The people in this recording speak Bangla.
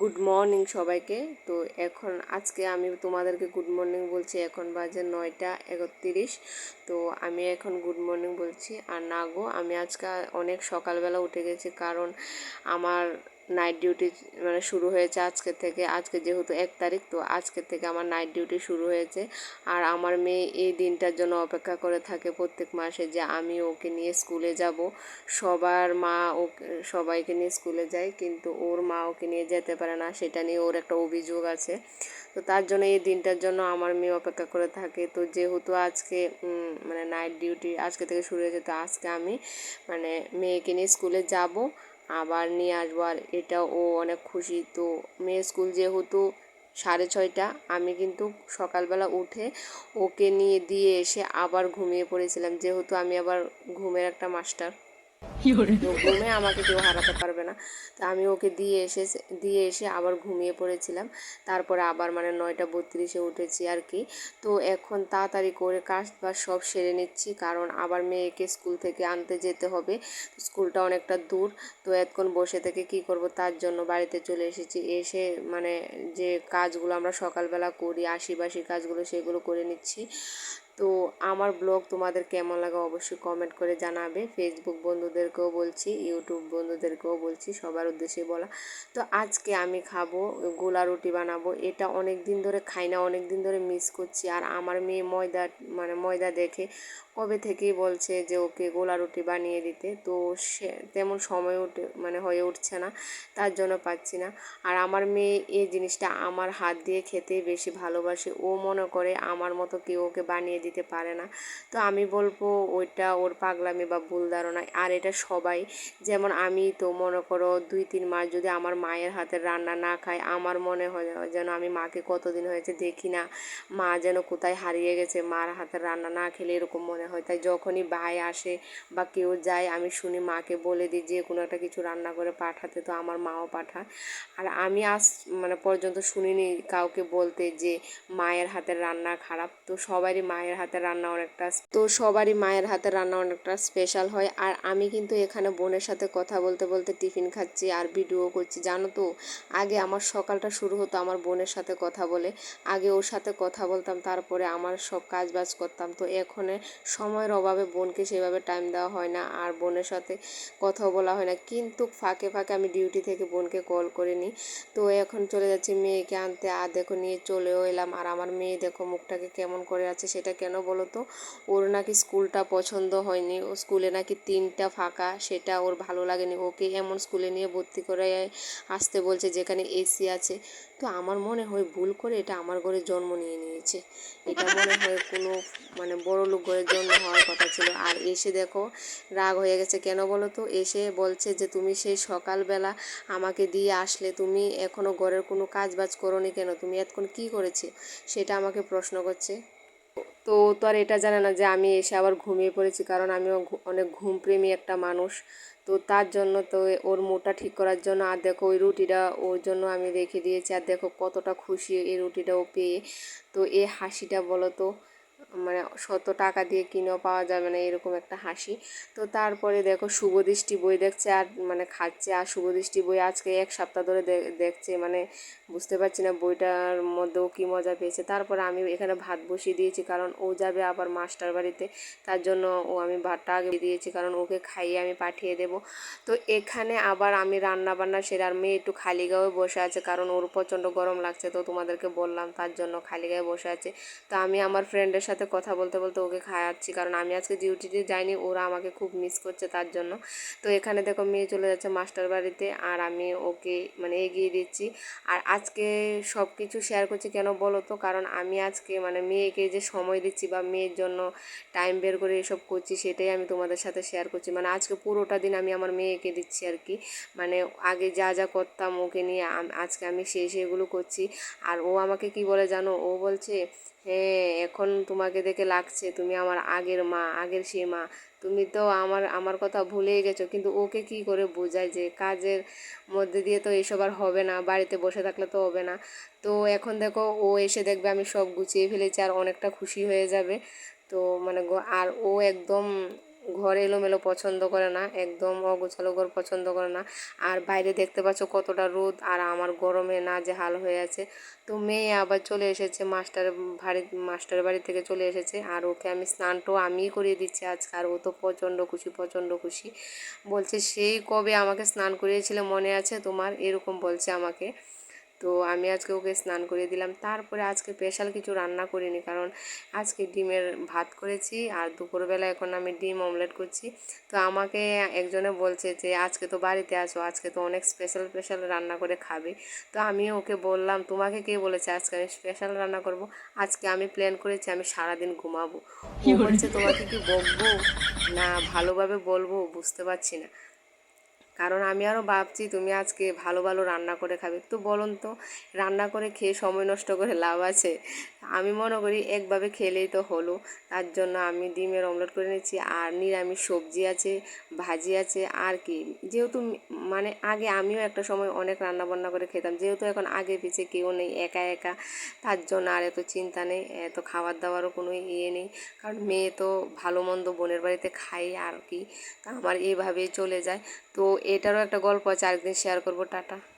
গুড মর্নিং সবাইকে। তো এখন আজকে আমি তোমাদেরকে গুড মর্নিং বলছি। এখন বাজে নয়টা একত্রিশ। তো আমি এখন গুড মর্নিং বলছি। আর না গো, আমি আজকে অনেক সকালবেলা উঠে গেছি। কারণ আমার নাইট ডিউটি মানে শুরু হয়েছে আজকে থেকে। আজকে যেহেতু এক তারিখ, তো আজকে থেকে আমার নাইট ডিউটি শুরু হয়েছে। আর আমার মেয়ে এই দিনটার জন্য অপেক্ষা করে থাকে প্রত্যেক মাসে যে আমি ওকে নিয়ে স্কুলে যাব। সবার মা ওকে, সবাইকে নিয়ে স্কুলে যায়, কিন্তু ওর মা ওকে নিয়ে যেতে পারে না, সেটা নিয়ে ওর একটা অভিযোগ আছে। তো তার জন্য এই দিনটার জন্য আমার মেয়ে অপেক্ষা করে থাকে। তো যেহেতু আজকে মানে নাইট ডিউটি আজকে থেকে শুরু হয়েছে, তো আজকে আমি মানে মেয়েকে নিয়ে স্কুলে যাব। আবার নিয়ে আসব। আর এটা ও অনেক খুশি। তো মেয়ে স্কুল যেহেতু সাড়ে ছয়টা, আমি কিন্তু সকালবেলা উঠে ওকে নিয়ে দিয়ে এসে আবার ঘুমিয়ে পড়েছিলাম। যেহেতু আমি আবার ঘুমের একটা মাস্টার। ঘুমে আমাকে কেউ হারাতে পারবে না। তো আমি ওকে দিয়ে এসে দিয়ে এসে আবার ঘুমিয়ে পড়েছিলাম। তারপরে আবার মানে নয়টা বত্রিশে উঠেছি আর কি। তো এখন তাড়াতাড়ি করে কাজ বাজ সব সেরে নিচ্ছি। কারণ আবার মেয়েকে স্কুল থেকে আনতে যেতে হবে। স্কুলটা অনেকটা দূর। তো এতক্ষণ বসে থেকে কি করব? তার জন্য বাড়িতে চলে এসেছি। এসে মানে যে কাজগুলো আমরা সকালবেলা করি আশিবাসি কাজগুলো সেগুলো করে নিচ্ছি। তো আমার ব্লগ তোমাদের কেমন লাগে অবশ্যই কমেন্ট করে জানাবে। ফেসবুক বন্ধুদেরকেও বলছি ইউটিউব বন্ধুদেরকেও বলছি, সবার উদ্দেশ্যে বলা। তো আজকে আমি খাব, গোলা রুটি বানাবো। এটা অনেক দিন ধরে খাই না অনেক দিন ধরে মিস করছি। আর আমার মেয়ে ময়দা মানে ময়দা দেখে, কবে থেকেই বলছে যে ওকে গোলা রুটি বানিয়ে দিতে। তো সে তেমন সময় উঠে মানে হয়ে উঠছে না, তার জন্য পাচ্ছি না। আর আমার মেয়ে এই জিনিসটা আমার হাত দিয়ে খেতে বেশি ভালোবাসে। ও মনে করে আমার মতো কেউ ওকে বানিয়ে দিতে পারে না। তো আমি বলব ওইটা ওর পাগলামি বা ভুল ধারণা। আর এটা সবাই। যেমন আমি তো মনে করো দুই, তিন মাস যদি আমার মায়ের হাতের রান্না না খাই, আমার মনে হয় যেন আমি মাকে কতদিন হয়েছে দেখি না। মা যেন কোথায় হারিয়ে গেছে, মার হাতের রান্না না খেলে এরকম মনে হয়। তাই যখনই ভাই আসে বা কেউ যায়, আমি শুনি মাকে বলে দিই, যে কোনো একটা কিছু রান্না করে পাঠাতে তো আমার মাও পাঠায়। আর আমি আজ মানে পর্যন্ত শুনিনি কাউকে বলতে যে মায়ের হাতের রান্না খারাপ। তো সবারই মায়ের হাতের রান্না অনেকটা তো সবারই মায়ের হাতে রান্না অনেকটা স্পেশাল হয়। আর আমি কিন্তু এখানে বোনের সাথে কথা বলতে বলতে টিফিন খাচ্ছি আর ভিডিও করছি। জানো তো, আগে আমার সকালটা শুরু হতো আমার বোনের সাথে কথা বলে। আগে ওর সাথে কথা বলতাম, তারপরে আমার সব কাজ বাজ করতাম। তো এখন সময়ের অভাবে বোনকে সেভাবে টাইম দেওয়া হয় না আর বোনের সাথে কথাও বলা হয় না। কিন্তু ফাঁকে ফাঁকে আমি ডিউটি থেকে বোনকে কল করে নিই। তো এখন চলে যাচ্ছি মেয়েকে আনতে। আর দেখো, নিয়ে চলেও এলাম। আর আমার মেয়ে দেখো, মুখটাকে কেমন করে আছে সেটা কেন বলো তো? ওর নাকি স্কুলটা পছন্দ হয়নি। ও স্কুলে নাকি তিনটা ফাঁকা, সেটা ওর ভালো লাগেনি। ওকে এমন স্কুলে নিয়ে ভর্তি করে আসতে বলছে যেখানে এসি আছে। তো আমার মনে হয় ভুল করে এটা আমার ঘরে জন্ম নিয়ে নিয়েছে। এটা মনে হয় কোনো মানে বড় লোক ঘরে জন্ম হওয়ার কথা ছিল। আর এসে দেখো, রাগ হয়ে গেছে। কেন বলো তো? এসে বলছে যে, তুমি সেই সকালবেলা আমাকে দিয়ে আসলে। তুমি এখনও ঘরের কোনো কাজ বাজ করোনি কেন? তুমি এতক্ষণ কী করেছে? সেটা আমাকে প্রশ্ন করছে। তো তো আর এটা জানে না যে আমি এসে আবার ঘুমিয়ে পড়েছি, কারণ আমিও অনেক ঘুমপ্রেমী একটা মানুষ। তো তার জন্য তো ওর মোটা ঠিক করার জন্য, আর দেখো ওই রুটিটা ওর জন্য আমি রেখে দিয়েছি, আর দেখো কতটা খুশি এই রুটিটা ও পেয়ে। তো এ হাসিটা বলো তো মানে শত টাকা দিয়ে কিনেও পাওয়া যাবে না, এরকম একটা হাসি। তো তারপরে দেখো শুভদৃষ্টি বই দেখছে আর মানে খাচ্ছে, আর শুভদৃষ্টি বই আজকে এক সপ্তাহ ধরে দেখছে মানে বুঝতে পারছি না বইটার মধ্যেও কী মজা পেয়েছে। তারপরে আমি এখানে ভাত বসিয়ে দিয়েছি, কারণ ও যাবে আবার মাস্টার বাড়িতে, তার জন্য ও আমি ভাতটা আগে দিয়েছি, কারণ ওকে খাইয়ে আমি পাঠিয়ে দেব। তো এখানে আবার আমি রান্না বান্না সেরে, আর মেয়ে একটু খালি গায়ে বসে আছে, কারণ ওর প্রচণ্ড গরম লাগছে, তো তোমাদেরকে বললাম তার জন্য খালি গায়ে বসে আছে। তো আমি আমার ফ্রেন্ডের সাথে কথা বলতে বলতে ওকে খাওয়াচ্ছি। কারণ আমি আজকে ডিউটিতে যাইনি, ওরা আমাকে খুব মিস করছে তার জন্য। তো এখানে দেখো মেয়ে চলে যাচ্ছে মাস্টার বাড়িতে আর আমি ওকে মানে এগিয়ে দিচ্ছি। আর আজকে সব কিছু শেয়ার করছি কেন বলো তো? কারণ আমি আজকে মানে মেয়েকে যে সময় দিচ্ছি বা মেয়ের জন্য টাইম বের করে এসব করছি, সেটাই আমি তোমাদের সাথে শেয়ার করছি। মানে আজকে পুরোটা দিন আমি আমার মেয়েকে দিচ্ছি আর কি। মানে আগে যা যা করতাম ওকে নিয়ে আজকে আমি সেই সেগুলো করছি। আর ও আমাকে কি বলে জানো? ও বলছে হ্যাঁ এখন তোমাকে দেখে লাগছে, তুমি আমার আগের মা, আগের সে মা। তুমি তো আমার আমার কথা ভুলেই গেছো, কিন্তু ওকে কি করে বোঝায় যে কাজের মধ্যে দিয়ে তো এসব আর হবে না, বাড়িতে বসে থাকলে তো হবে না। তো এখন দেখো, ও এসে দেখবে আমি সব গুছিয়ে ফেলেছি আর অনেকটা খুশি হয়ে যাবে। তো মানে আর ও একদম ঘর এলোমেলো পছন্দ করে না, একদম অগোছালো ঘর পছন্দ করে না। আর বাইরে দেখতে পাচ্ছ কতটা রোদ, আর আমার গরমে না যে হাল হয়ে আছে। তো মেয়ে আবার চলে এসেছে, মাস্টার বাড়ি মাস্টার বাড়ি থেকে চলে এসেছে, আর ওকে আমি স্নানটাও আমিই করিয়ে দিচ্ছি আজকে, আর ও তো প্রচণ্ড খুশি প্রচণ্ড খুশি। বলছে, সেই কবে আমাকে স্নান করিয়েছিলে মনে আছে তোমার? এরকম বলছে আমাকে। তো আমি আজকে ওকে স্নান করিয়ে দিলাম। তারপরে আজকে স্পেশাল কিছু রান্না করিনি কারণ আজকে ডিমের ভাত করেছি আর দুপুরবেলা এখন আমি ডিম অমলেট করছি। তো আমাকে একজনে বলছে যে, আজকে তো বাড়িতে আছো, আজকে তো অনেক স্পেশাল স্পেশাল রান্না করে খাবে। তো আমি ওকে বললাম, তোমাকে কে বলেছে আজকে আমি স্পেশাল রান্না করব? আজকে আমি প্ল্যান করেছি আমি সারাদিন ঘুমাবো। বলছে, তোমাকে কি বকবো? না, ভালোভাবে বলব, বুঝতে পারছি না। কারণ আমি আরও ভাবছি তুমি আজকে ভালো ভালো রান্না করে খাবে। তো বলুন তো, রান্না করে খেয়ে সময় নষ্ট করে লাভ আছে? আমি মনে করি একভাবে খেলেই তো হলো। তার জন্য আমি ডিমের অমলেট করে নিচ্ছি, আর নিরামিষ সবজি আছে, ভাজি আছে, আর কি। যেহেতু মানে আগে আমিও একটা সময় অনেক রান্না বান্না করে খেতাম। যেহেতু এখন আগে পিছিয়ে কেউ নেই, একা একা, তার জন্য আর এত চিন্তা নেই, এত খাবার দাবারও কোনো ইয়ে নেই। কারণ মেয়ে তো ভালো মন্দ বোনের বাড়িতে খাই আর কি, তা আমার এইভাবেই চলে যায়। তো এটারও একটা গল্প আছে, আরেকদিন শেয়ার করব, টাটা।